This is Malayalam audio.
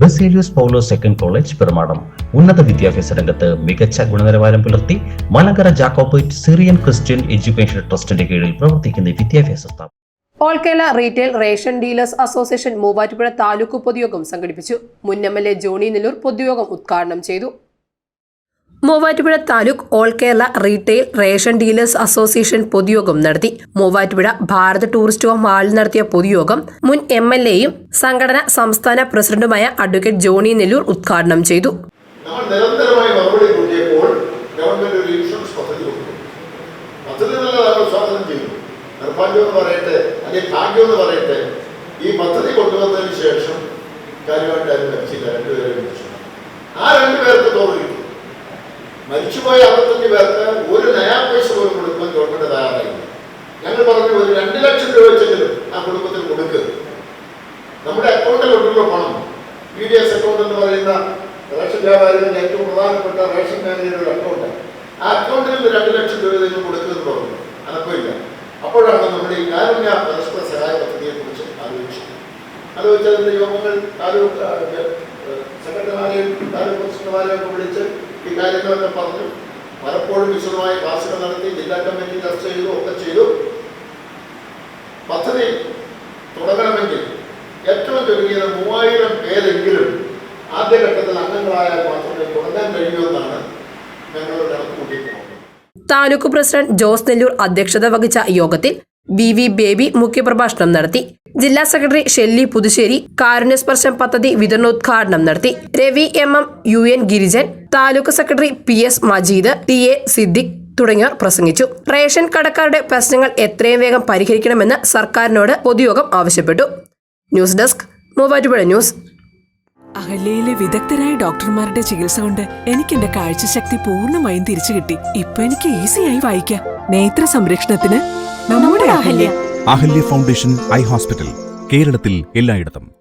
Baselios Paulose second college Perumattam. ഉന്നത വിദ്യാഭ്യാസ രംഗത്ത് മികച്ച ഗുണനിലവാരം പുലർത്തി Malankara Jacobite Syrian Christian education ട്രസ്റ്റിന്റെ കീഴിൽ പ്രവർത്തിക്കുന്ന വിദ്യാഭ്യാസ സ്ഥാപനം. Kerala retail ration dealers association Muvattupuzha taluk പൊതുയോഗം സംഘടിപ്പിച്ചു. മുൻ M L A Johny Nellore പൊതുയോഗം ഉദ്ഘാടനം ചെയ്തു. Muvattupuzha taluk all Kerala retail ration dealers association പൊതുയോഗം നടത്തി. മൂവാറ്റുപുഴ ഭാരത് ടൂറിസ്റ്റ് ഹോം ഹാളിൽ നടത്തിയ പൊതുയോഗം മുൻ എം എൽ എയും സംഘടന സംസ്ഥാന പ്രസിഡന്റുമായ അഡ്വക്കേറ്റ് ജോണി നെല്ലൂർ ഉദ്ഘാടനം ചെയ്തു. ഈ പദ്ധതി കൊണ്ടുവന്നതിന് ശേഷം കാര്യമായിട്ട് ആരും മരിച്ചില്ല രണ്ടുപേരെ ആ രണ്ടുപേർക്ക് തോന്നി മരിച്ചുപോയ അറുപത്തഞ്ച് പേർക്ക് ഒരു നയാ പൈസ പോലും കൊടുക്കാൻ ഗവൺമെന്റ് തയ്യാറായില്ല. ഞങ്ങൾ പറഞ്ഞു ഒരു രണ്ട് ലക്ഷം രൂപ വെച്ചെങ്കിലും ആ കുടുംബത്തിന് കൊടുക്കുക നമ്മുടെ അക്കൗണ്ടിൽ ഉണ്ടല്ലോ പണം പി ഡി എസ് അക്കൗണ്ട് എന്ന് പറയുന്ന റേഷൻ വ്യാപാരികളുടെ ഏറ്റവും പ്രധാനപ്പെട്ട റേഷൻ മാനേജറുടെ അക്കൗണ്ട് ആ അക്കൗണ്ടിൽ നിന്ന് രണ്ട് ലക്ഷം രൂപ നിങ്ങൾ കൊടുക്കുമെന്ന് പറഞ്ഞു. അനക്കില്ല അപ്പോഴാണ് നമ്മുടെ ഈ കാരുണ്യ പരസ്പര സഹായ പദ്ധതിയെ കുറിച്ച് ആലോചിച്ചത് ആലോചിച്ചതിന്റെ യോഗങ്ങൾ സെക്രട്ടറിമാരെയും താലൂക്ക് പ്രസിഡന്റുമാരെയും വിളിച്ച് ഈ കാര്യങ്ങളൊക്കെ പറഞ്ഞു പലപ്പോഴും വിശദമായ ക്ലാസുകൾ നടത്തി ജില്ലാ കമ്മിറ്റി ചർച്ച ചെയ്തു ഒക്കെ ചെയ്തു. പദ്ധതി തുടങ്ങണമെങ്കിൽ ഏറ്റവും ചുരുങ്ങിയത് മൂവായിരം പേരെങ്കിലും ആദ്യഘട്ടത്തിൽ അംഗങ്ങളായാൽ മാത്രമേ തുടങ്ങാൻ കഴിയൂ എന്നാണ് ഞങ്ങൾ കണക്ക് കൂട്ടിയിട്ടുള്ളത് താലൂക്ക് പ്രസിഡന്റ് ജോസ് നെല്ലൂർ അധ്യക്ഷത വഹിച്ച യോഗത്തിൽ ബി വി ബേബി മുഖ്യപ്രഭാഷണം നടത്തി. ജില്ലാ സെക്രട്ടറി ഷെല്ലി പുതുശ്ശേരി കാരുണ്യസ്പർശം പദ്ധതി വിതരണോദ്ഘാടനം നടത്തി. Ravi M M U N Girijan taluk secretary P S Majeed T A Siddique തുടങ്ങിയവർ പ്രസംഗിച്ചു. റേഷൻ കടക്കാരുടെ പ്രശ്നങ്ങൾ എത്രയും വേഗം പരിഹരിക്കണമെന്ന് സർക്കാരിനോട് പൊതുയോഗം ആവശ്യപ്പെട്ടു. News desk Muvattupuzha news. അഹല്യയിലെ വിദഗ്ധരായ ഡോക്ടർമാരുടെ ചികിത്സ കൊണ്ട് എനിക്ക് എന്റെ കാഴ്ചശക്തി പൂർണമായും തിരിച്ചു കിട്ടി. ഇപ്പൊ എനിക്ക് ഈസിയായി വായിക്കാം. നേത്ര സംരക്ഷണത്തിന് നമ്മുടെ Ahalya. Ahalya foundation eye hospital കേരളത്തിൽ എല്ലായിടത്തും.